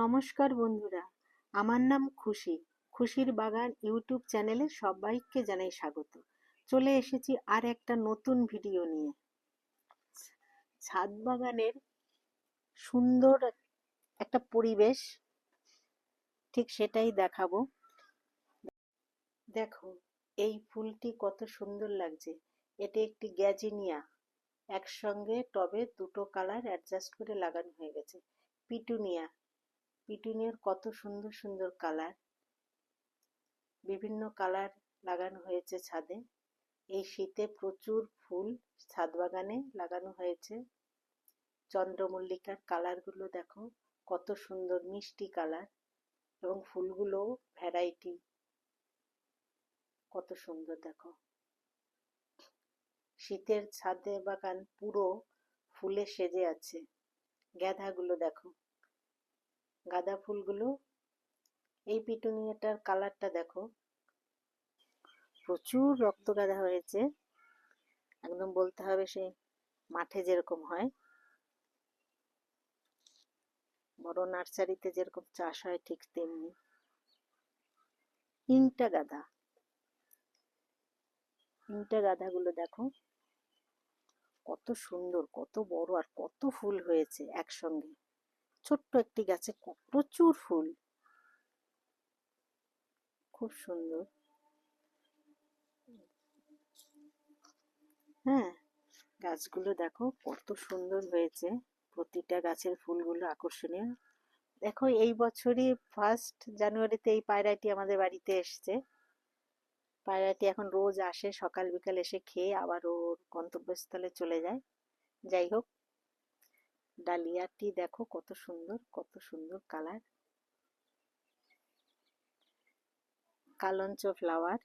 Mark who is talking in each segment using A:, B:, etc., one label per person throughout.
A: নমস্কার বন্ধুরা, আমার নাম খুশি। খুশির বাগান ইউটিউব চ্যানেলে সবাইকে জানাই স্বাগত। চলে এসেছি আর একটা নতুন ভিডিও নিয়ে। ছাদ বাগানের সুন্দর একটা পরিবেশ, ঠিক সেটাই দেখাবো। দেখো, এই ফুলটি কত সুন্দর লাগছে। এটি একটি গ্যাজিনিয়া। একসঙ্গে টবে দুটো কালার অ্যাডজাস্ট করে লাগানো হয়ে গেছে। পিটুনিয়া। পিটুনিয়ার কত সুন্দর সুন্দর কালার। বিভিন্ন কালার লাগানো হয়েছে ছাদে। এই শীতে প্রচুর ফুল ছাদ বাগানে লাগানো হয়েছে। চন্দ্রমল্লিকার কালারগুলো দেখো, কত সুন্দর মিষ্টি কালার এবং ফুলগুলো ভ্যারাইটি। কত সুন্দর দেখো। শীতের ছাদে বাগান পুরো ফুলে সেজে আছে। গ্যাধাগুলো দেখো। গাঁদা ফুলগুলো। এই পিটুনিয়াটার কালারটা দেখো। প্রচুর রক্ত গাঁদা হয়েছে। একদম বলতে হবে সে মাঠে যেরকম হয়। বড় নার্সারিতে যেরকম চাষ হয় ঠিক তেমনি। তিনটা গাঁদা। তিনটা গাঁদাগুলো দেখো। কত সুন্দর, কত বড় আর কত ফুল হয়েছে একসঙ্গে। ছোট্ট একটি গাছে প্রচুর ফুল। খুব সুন্দর। হ্যাঁ গাছগুলো দেখো কত সুন্দর হয়েছে। প্রতিটা গাছের ফুলগুলো আকর্ষণীয়। দেখো এই বছরই ফার্স্ট জানুয়ারিতে এই পায়রাটি আমাদের বাড়িতে এসছে। পায়রাটি এখন রোজ আসে, সকাল বিকাল এসে খেয়ে আবার ওর গন্তব্যস্থলে চলে যায়। যাই হোক ডালিয়াটি দেখো কত সুন্দর কত সুন্দর কালার কালঞ্চ ফ্লাওয়ার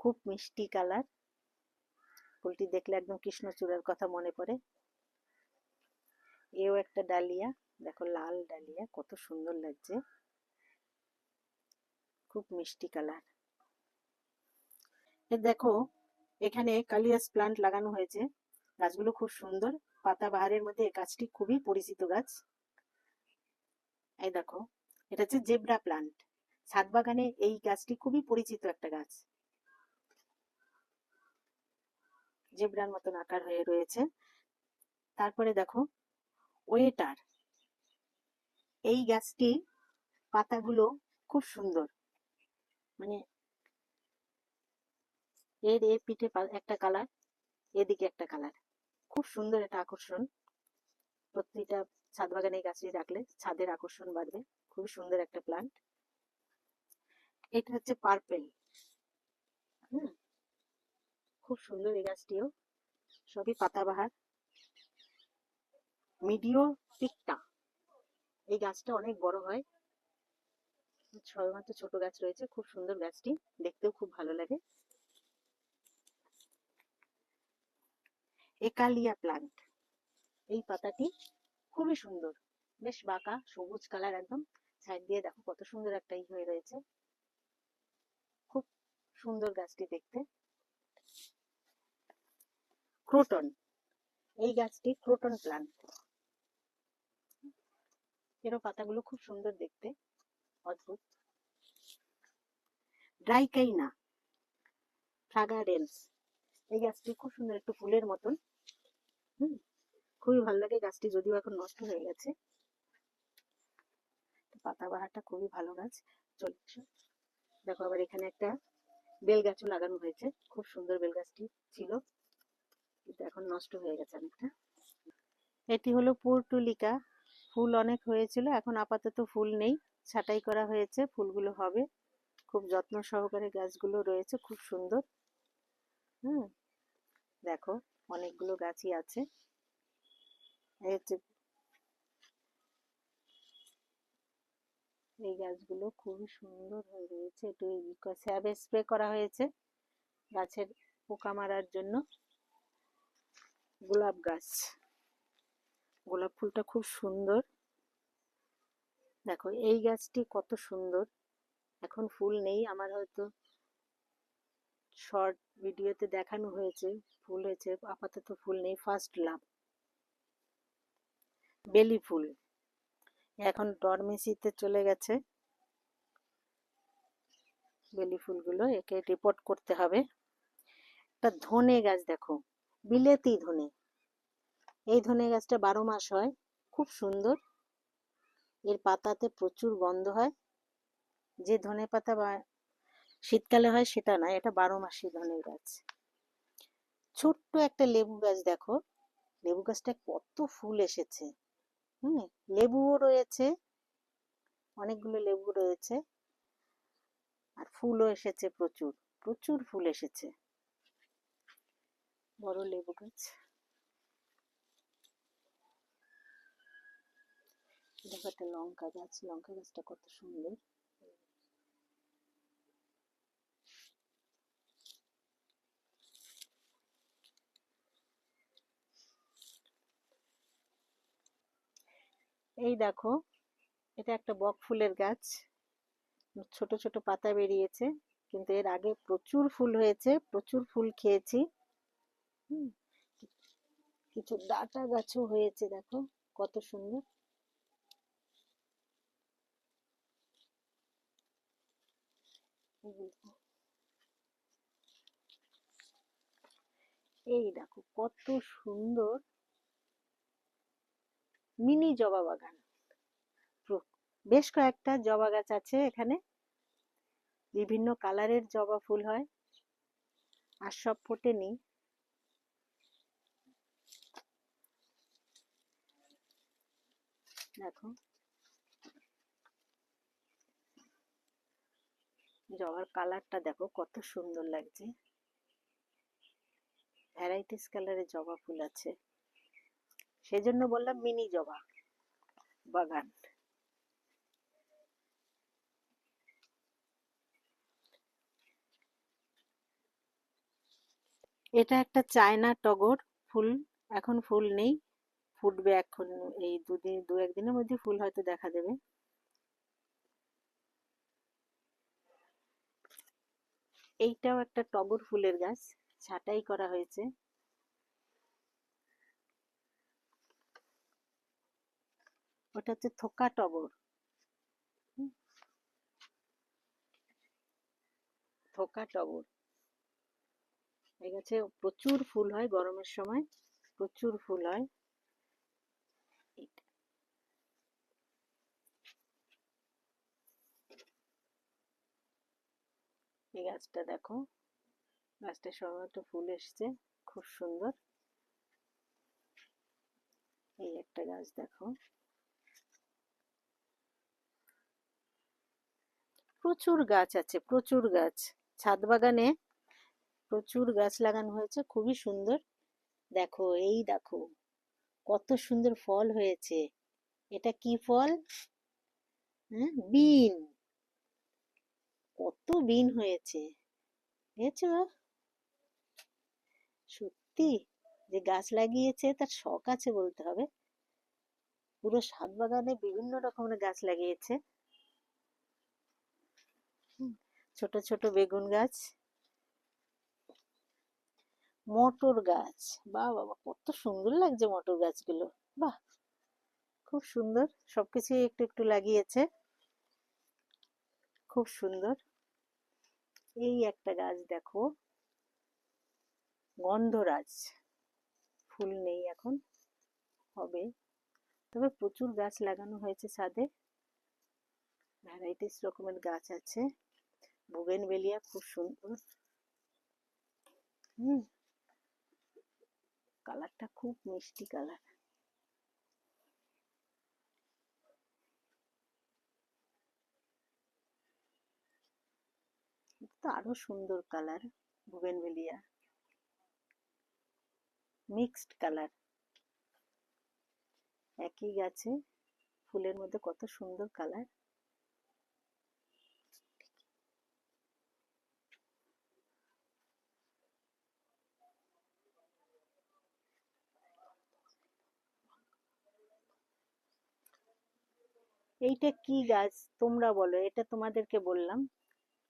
A: খুব মিষ্টি কালার ফুলটি দেখলে একদম কৃষ্ণচূড়ার কথা মনে পড়ে। এও একটা ডালিয়া, দেখো লাল ডালিয়া, কত সুন্দর লাগছে। খুব মিষ্টি কালার দেখো, এখানে কালিয়াস প্লান্ট লাগানো হয়েছে। গাছগুলো খুব সুন্দর। পাতা বাহারের মধ্যে এই গাছটি খুবই পরিচিত গাছ। এই দেখো, এটা হচ্ছে জেব্রা প্লান্ট। ছাদ বাগানে এই গাছটি খুবই পরিচিত একটা গাছ। জেব্রার মতন আকার হয়ে রয়েছে। তারপরে দেখো, ওয়েটার। এই গাছটি, পাতাগুলো খুব সুন্দর। মানে এর এ পিঠে একটা কালার, এদিকে একটা কালার। খুব সুন্দর একটা আকর্ষণ। প্রতিটা ছাদ বাগানে গাছটি রাখলে ছাদের আকর্ষণ বাড়বে। খুব সুন্দর একটা প্লান্ট এটা হচ্ছে পার্পেল খুব সুন্দর এই গাছটিও। সবই পাতাবাহার। মিডিও টিকটা এই গাছটা অনেক বড় হয়। সবেমাত্র ছোট গাছ রয়েছে। খুব সুন্দর গাছটি। দেখতেও খুব ভালো লাগে। একালিয়া প্লান্ট এই পাতাটি খুবই সুন্দর। বেশ বাঁকা, সবুজ কালার একদম। সাইড দিয়ে দেখো কত সুন্দর একটা ই হয়ে রয়েছে। খুব সুন্দর গাছটি দেখতে। ক্রোটন এই গাছটি ক্রোটন প্লান্ট এরও পাতাগুলো খুব সুন্দর দেখতে। অদ্ভুত। ড্রাইকাইনা ফ্রাগারেন্স এই গাছটি খুব সুন্দর একটু ফুলের মতন। হুম, খুবই ভালো লাগে গাছটি যদিও এখন নষ্ট হয়ে গেছে। পাতাবাহারটা খুবই ভালো গাছ, চলছে। দেখো আবার এখানে একটা বেল গাছও লাগানো হয়েছে, খুব সুন্দর বেল গাছটি ছিল। কিন্তু এখন নষ্ট হয়ে গেছে অনেকটা। এটি হলো পুরটুলিকা, ফুল অনেক হয়েছিল, এখন আপাতত ফুল নেই, ছাটাই করা হয়েছে, ফুলগুলো হবে। খুব যত্ন সহকারে গাছগুলো রয়েছে, খুব সুন্দর। হুম, দেখো। অনেকগুলো গাছই আছে। এই গাছগুলো খুবই সুন্দর হয়ে রয়েছে। একটু স্যাবে স্প্রে করা হয়েছে গাছের পোকা মারার জন্য। গোলাপ গাছ। গোলাপ ফুলটা খুব সুন্দর। দেখো, এই গাছটি কত সুন্দর। এখন ফুল নেই, আমার হয়তো শর্ট ভিডিওতে দেখানো হয়েছে, ফুল হয়েছে, আপাতত ফুল নেই ফার্স্ট লাভ বেলি ফুল। এখন ডরমেসিতে চলে গেছে। বেলি ফুলগুলো একে রিপোর্ট করতে হবে। একটা ধনে গাছ দেখো, বিলেতি ধনে। এই ধনে গাছটা বারো মাস হয়, খুব সুন্দর। এর পাতাতে প্রচুর গন্ধ হয়। যে ধনে পাতা বা শীতকালে হয় সেটা না, এটা বারো মাসি ধনের গাছ। ছোট্ট একটা লেবু গাছ দেখো, লেবু গাছটা কত ফুল এসেছে। হুম, লেবুও রয়েছে, অনেকগুলো লেবু রয়েছে, আর ফুলও এসেছে প্রচুর প্রচুর ফুল এসেছে। বড় লেবু গাছ। দেখো একটা লঙ্কা গাছ, লঙ্কা গাছটা কত সুন্দর। এই দেখো, এটা একটা বক ফুলের গাছ। ছোট ছোট পাতা বেরিয়েছে, কিন্তু এর আগে প্রচুর ফুল হয়েছে, প্রচুর ফুল খেয়েছি। কিছু ডাটা গাছও হয়েছে, দেখো, কত সুন্দর। এই দেখো, কত সুন্দর। মিনি জবা বাগান। বেশ কয়েকটা জবা গাছ আছে এখানে। বিভিন্ন কালারের জবা ফুল হয়। আর সব ফোটেনি দেখো। জবার কালারটা দেখো কত সুন্দর লাগছে। ভ্যারাইটিস কালারের জবা ফুল আছে। সেজন্য বললাম মিনি জবা বাগান। এটা একটা চায়না টগর, ফুল, এখন ফুল নেই, ফুটবে এখন এই দুদিন, দু একদিনের মধ্যে ফুল হয়তো দেখা দেবে। এইটাও একটা টগর ফুলের গাছ, ছাটাই করা হয়েছে। ওটা হচ্ছে থোকা টগর। থোকা টগর। এই গাছে প্রচুর ফুল হয় গরমের সময়, প্রচুর ফুল হয়। এই গাছটা দেখো গাছটা একটু ফুল এসছে, খুব সুন্দর। এই একটা গাছ দেখো। প্রচুর গাছ আছে, প্রচুর গাছ। ছাদ বাগানে প্রচুর গাছ লাগানো হয়েছে, খুবই সুন্দর। দেখো, এই দেখো, কত সুন্দর ফল হয়েছে। এটা কি ফল? হ্যাঁ বিন। কত বিন হয়েছে। সত্যি, যে গাছ লাগিয়েছে, তার শখ আছে বলতে হবে। পুরো ছাদ বাগানে বিভিন্ন রকমের গাছ লাগিয়েছে হুম, ছোট ছোট বেগুন গাছ। মটর গাছ। বাহ বাবা কত সুন্দর লাগছে মটর গাছগুলো। বাহ, খুব সুন্দর। সবকিছু একটু একটু লাগিয়েছে। খুব সুন্দর। এই একটা গাছ দেখো। গন্ধরাজ। ফুল নেই এখন। হবে। তবে প্রচুর গাছ লাগানো হয়েছে ছাদে। ভ্যারাইটিস রকমের গাছ আছে। বুগেনভেলিয়া খুব সুন্দর হুম কালারটা খুব মিষ্টি কালার তো আরও সুন্দর কালার বুগেনভেলিয়া মিক্সড কালার একই গাছে ফুলের মধ্যে কত সুন্দর কালার এইটা কি গাছ? তোমরা বলো, এটা তোমাদেরকে বললাম।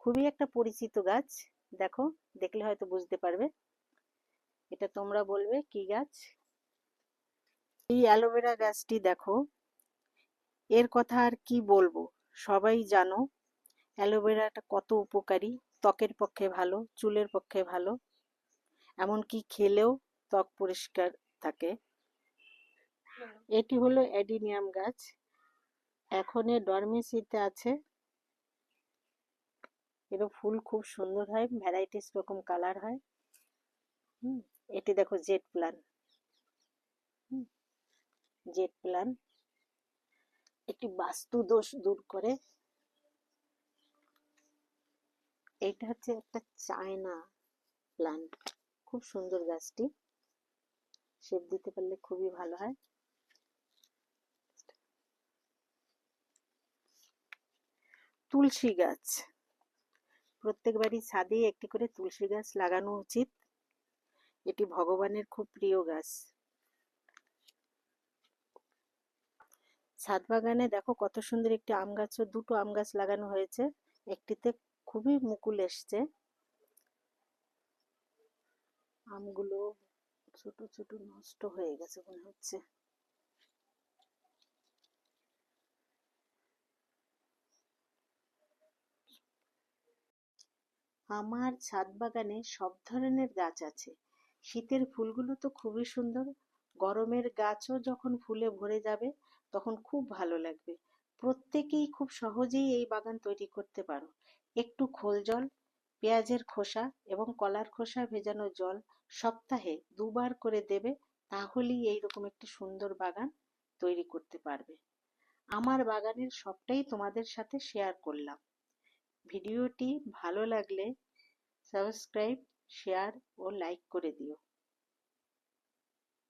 A: খুবই একটা পরিচিত গাছ, দেখো, দেখলে হয়তো বুঝতে পারবে। এটা তোমরা বলবে কি গাছ? এই অ্যালোভেরা গাছটি দেখো, এর কথা আর কি বলব? সবাই জানো, অ্যালোভেরাটা কত উপকারী, ত্বকের পক্ষে ভালো, চুলের পক্ষে ভালো। এমনকি খেলেও ত্বক পরিষ্কার থাকে। এটি হলো অ্যাডিনিয়াম গাছ। এখন এ ডরমেসিতে আছে। এর ফুল খুব সুন্দর হয়, ভ্যারাইটিস রকম কালার হয়। হুম, এটি দেখো জেট প্লান। Jet plan. একটি বাস্তু দোষ দূর করে। এটা হচ্ছে একটা চায়না প্লান্ট। খুব সুন্দর গাছটি। শেপ দিতে পারলে খুবই ভালো হয়। তুলসী গাছ। প্রত্যেক বাড়ির ছাদেই একটি করে তুলসী গাছ লাগানো উচিত। এটি ভগবানের খুব প্রিয় গাছ। ছাদ বাগানে দেখো কত সুন্দর একটি আম গাছও দুটো আম গাছ লাগানো হয়েছে। একটিতে খুবই মুকুল এসছে। আমগুলো ছোট ছোট নষ্ট হয়ে গেছে মনে হচ্ছে। আমার ছাদ বাগানে সব ধরনের গাছ আছে। শীতের ফুলগুলো তো খুবই সুন্দর। গরমের গাছও যখন ফুলে ভরে যাবে, তখন খুব ভালো লাগবে। প্রত্যেকেই খুব সহজেই এই বাগান তৈরি করতে পারো। একটু খোল জল, পেঁয়াজের খোসা এবং কলার খোসা ভেজানো জল সপ্তাহে দুবার করে দেবে, তাহলেই এইরকম একটি সুন্দর বাগান তৈরি করতে পারবে। আমার বাগানের সবটাই তোমাদের সাথে শেয়ার করলাম। ভিডিওটি ভালো লাগলে সাবস্ক্রাইব শেয়ার ও লাইক করে দিও।